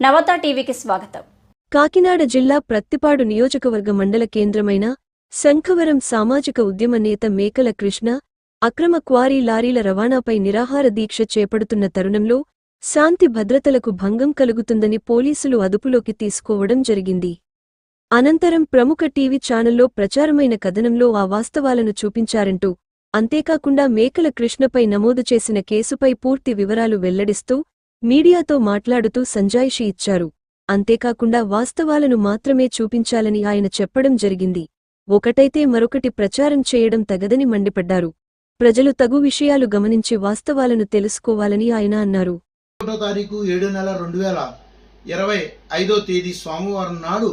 నవత టీవీకి స్వాగతం. కాకినాడ జిల్లా ప్రత్తిపాడు నియోజకవర్గ మండల కేంద్రమైన శంఖవరం సామాజిక ఉద్యమ నేత మేకల కృష్ణ అక్రమ క్వారీ లారీల రవాణాపై నిరాహార దీక్ష చేపడుతున్న తరుణంలో శాంతి భద్రతలకు భంగం కలుగుతుందని పోలీసులు అదుపులోకి తీసుకోవడం జరిగింది. అనంతరం ప్రముఖ టీవీ ఛానల్లో ప్రచారమైన కథనంలో ఆ వాస్తవాలను చూపించారంటూ అంతేకాకుండా మేకల కృష్ణపై నమోదు చేసిన కేసుపై పూర్తి వివరాలు వెల్లడిస్తూ మీడియాతో మాట్లాడుతూ సంజాయిషి ఇచ్చారు. అంతేకాకుండా వాస్తవాలను మాత్రమే చూపించాలని ఆయన చెప్పడం జరిగింది. ఒకటైతే మరొకటి ప్రచారం చేయడం తగదని మండిపడ్డారు. ప్రజలు తగు విషయాలు గమనించి వాస్తవాలను తెలుసుకోవాలని ఆయన అన్నారు. ఒకటో తారీఖు ఏడు నెల రెండు వేల ఇరవై ఐదో తేదీ సోమవారం నాడు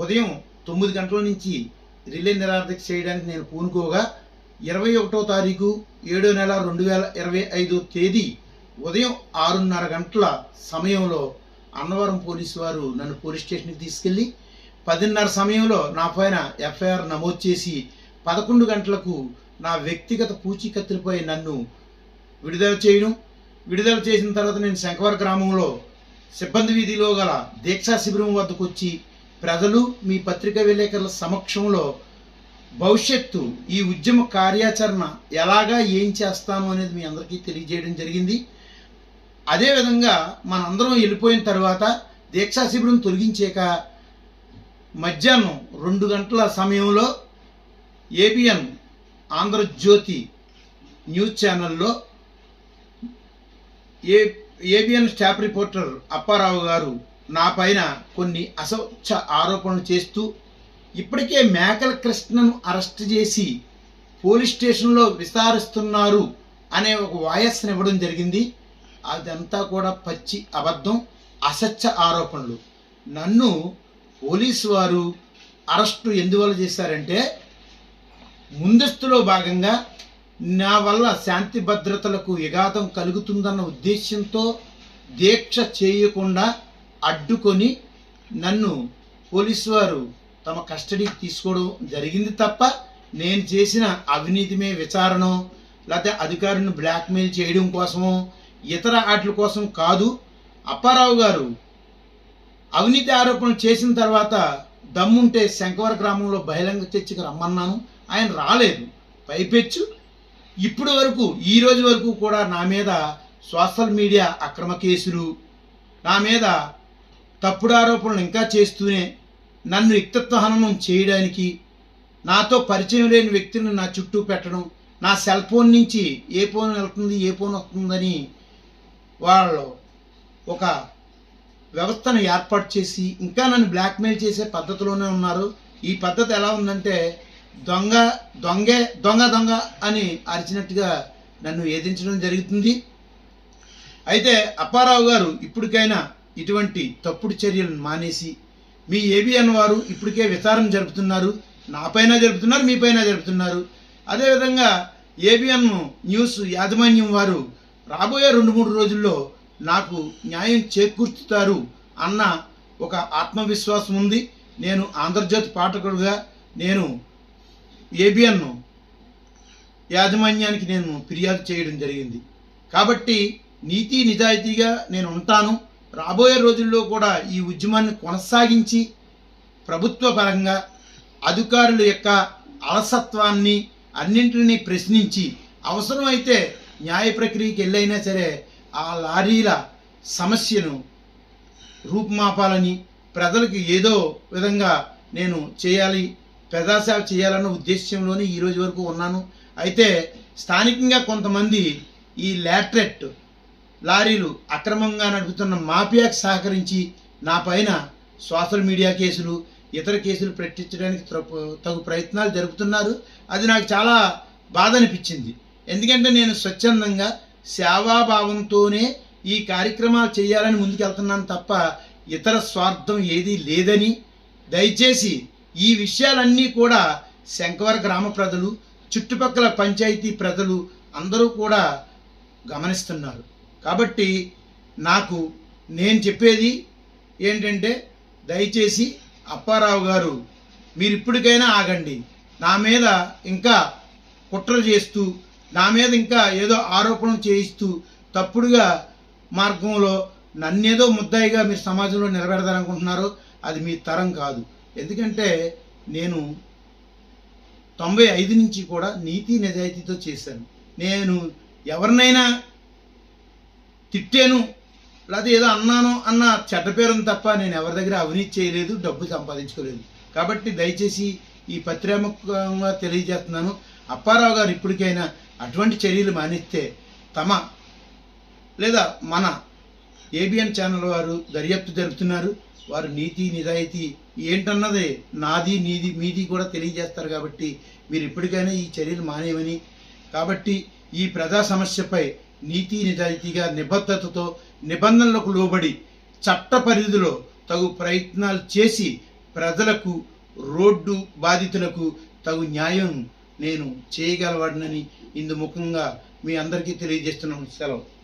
ఉదయం తొమ్మిది గంటల నుంచి రిలే నిరాధక చేయడానికి నేను పూనుకోగా ఇరవై ఒకటో తారీఖు ఏడో నెల రెండు వేల ఇరవై ఐదో తేదీ ఉదయం ఆరున్నర గంటల సమయంలో అన్నవరం పోలీసు వారు నన్ను పోలీస్ స్టేషన్కి తీసుకెళ్ళి పదిన్నర సమయంలో నా పైన ఎఫ్ఐఆర్ నమోదు చేసి పదకొండు గంటలకు నా వ్యక్తిగత పూచీకత్తులపై నన్ను విడుదల చేయడం విడుదల చేసిన తర్వాత నేను శంకవర గ్రామంలో సిబ్బంది వీధిలో గల దీక్షా శిబిరం వద్దకు వచ్చి ప్రజలు మీ పత్రికా విలేకరుల సమక్షంలో భవిష్యత్తు ఈ ఉద్యమ కార్యాచరణ ఎలాగా ఏం చేస్తాను అనేది మీ అందరికీ తెలియజేయడం జరిగింది. అదేవిధంగా మనందరం వెళ్ళిపోయిన తర్వాత దీక్షా శిబిరం తొలగించాక మధ్యాహ్నం రెండు గంటల సమయంలో ఏబిఎన్ ఆంధ్రజ్యోతి న్యూస్ ఛానల్లో A ABN staff reporter Apparao గారు నా పైన కొన్ని అసౌచ ఆరోపణలు చేస్తూ ఇప్పటికే మేకల కృష్ణను అరెస్ట్ చేసి పోలీస్ స్టేషన్లో విచారిస్తున్నారు అనే ఒక వాయస్ని ఇవ్వడం జరిగింది. అదంతా కూడా పచ్చి అబద్ధం అసత్య ఆరోపణలు. నన్ను పోలీసు వారు అరెస్టు ఎందువల్ల చేశారంటే ముందస్తులో భాగంగా నా వల్ల శాంతి భద్రతలకు విఘాతం కలుగుతుందన్న ఉద్దేశంతో దీక్ష చేయకుండా అడ్డుకొని నన్ను పోలీసు వారు తమ కస్టడీకి తీసుకోవడం జరిగింది తప్ప నేను చేసిన అవినీతిమే విచారణ లేకపోతే అధికారులను బ్లాక్మెయిల్ చేయడం కోసమో ఇతర ఆటల కోసం కాదు. అప్పారావు గారు అవినీతి ఆరోపణలు చేసిన తర్వాత దమ్ముంటే శంకవర గ్రామంలో బహిరంగ చర్చకు రమ్మన్నాను. ఆయన రాలేదు. పైపెచ్చు. ఇప్పటి వరకు ఈ రోజు వరకు కూడా నా మీద సోషల్ మీడియా అక్రమ కేసులు. నా మీద తప్పుడు ఆరోపణలు ఇంకా చేస్తూనే నన్ను వ్యక్తిత్వ హననం చేయడానికి నాతో పరిచయం లేని వ్యక్తిని నా చుట్టూ పెట్టడం నా సెల్ ఫోన్ నుంచి ఏ ఫోన్ వెళ్తుంది ఏ ఫోన్ వస్తుందని వాళ్ళు ఒక వ్యవస్థను ఏర్పాటు చేసి ఇంకా నన్ను బ్లాక్మెయిల్ చేసే పద్ధతిలోనే ఉన్నారు. ఈ పద్ధతి ఎలా ఉందంటే దొంగ దొంగే దొంగ దొంగ అని అరిచినట్టుగా నన్ను వేధించడం జరుగుతుంది. అయితే అప్పారావు గారు ఇప్పటికైనా ఇటువంటి తప్పుడు చర్యలను మానేసి మీ ఏబిఎన్ వారు ఇప్పటికే విచారణ జరుపుతున్నారు. నాపైన జరుపుతున్నారు మీపైన జరుపుతున్నారు. అదేవిధంగా ఏబిఎన్ న్యూస్ యాజమాన్యం వారు రాబోయే రెండు మూడు రోజుల్లో నాకు న్యాయం చేకూర్చుతారు అన్న ఒక ఆత్మవిశ్వాసం ఉంది. నేను ఆంధ్రజ్యోతి పాఠకుడుగా నేను ఏబిఎన్ యాజమాన్యానికి నేను ఫిర్యాదు చేయడం జరిగింది. కాబట్టి నీతి నిజాయితీగా నేను ఉంటాను. రాబోయే రోజుల్లో కూడా ఈ ఉద్యమాన్ని కొనసాగించి ప్రభుత్వ పరంగా అధికారుల యొక్క అలసత్వాన్ని అన్నింటినీ ప్రశ్నించి అవసరమైతే న్యాయ ప్రక్రియకి వెళ్ళైనా సరే ఆ లారీల సమస్యను రూపుమాపాలని ప్రజలకు ఏదో విధంగా నేను చేయాలి ప్రజాసేవ చేయాలన్న ఉద్దేశంలోనే ఈరోజు వరకు ఉన్నాను. అయితే స్థానికంగా కొంతమంది ఈ లాట్రెట్ లారీలు అక్రమంగా నడుపుతున్న మాఫియాకి సహకరించి నా పైన సోషల్ మీడియా కేసులు ఇతర కేసులు పెట్టించడానికి తగు ప్రయత్నాలు జరుపుతున్నారు. అది నాకు చాలా బాధ అనిపించింది. ఎందుకంటే నేను స్వచ్ఛందంగా సేవాభావంతోనే ఈ కార్యక్రమాలు చేయాలని ముందుకెళ్తున్నాను తప్ప ఇతర స్వార్థం ఏదీ లేదని. దయచేసి ఈ విషయాలన్నీ కూడా శంకవర గ్రామ ప్రజలు చుట్టుపక్కల పంచాయతీ ప్రజలు అందరూ కూడా గమనిస్తున్నారు. కాబట్టి నాకు నేను చెప్పేది ఏంటంటే దయచేసి అప్పారావు గారు మీరు ఇప్పటికైనా ఆగండి. నా మీద ఇంకా కుట్ర చేస్తూ నా మీద ఇంకా ఏదో ఆరోపణలు చేయిస్తూ తప్పుడుగా మార్గంలో నన్నేదో ముద్దాయిగా మీరు సమాజంలో నిలబెడతారనుకుంటున్నారో అది మీ తరం కాదు. ఎందుకంటే నేను తొంభై ఐదు నుంచి కూడా నీతి నిజాయితీతో చేశాను. నేను ఎవరినైనా తిట్టాను లేకపోతే ఏదో అన్నాను అన్న చెడ్డ పేరును తప్ప నేను ఎవరి దగ్గర అవినీతి చేయలేదు డబ్బు సంపాదించుకోలేదు. కాబట్టి దయచేసి ఈ పత్రిముఖంగా తెలియజేస్తున్నాను. అప్పారావు గారు ఇప్పటికైనా అటువంటి చర్యలు మానిస్తే తమ లేదా మన ఏబిఎన్ ఛానల్ వారు దర్యాప్తు జరుపుతున్నారు. వారు నీతి నిజాయితీ ఏంటన్నది నాది నీది మీది కూడా తెలియజేస్తారు కాబట్టి మీరు ఇప్పటికైనా ఈ చర్యలు మానేయమని. కాబట్టి ఈ ప్రజా సమస్యపై నీతి నిజాయితీగా నిబద్ధతతో నిబంధనలకు లోబడి చట్ట పరిధిలో తగు ప్రయత్నాలు చేసి ప్రజలకు రోడ్డు బాధితులకు తగు న్యాయం నేను చేయగలవాడినని ఇందు ముఖంగా మీ అందరికీ తెలియజేస్తున్నాను. సెలవు.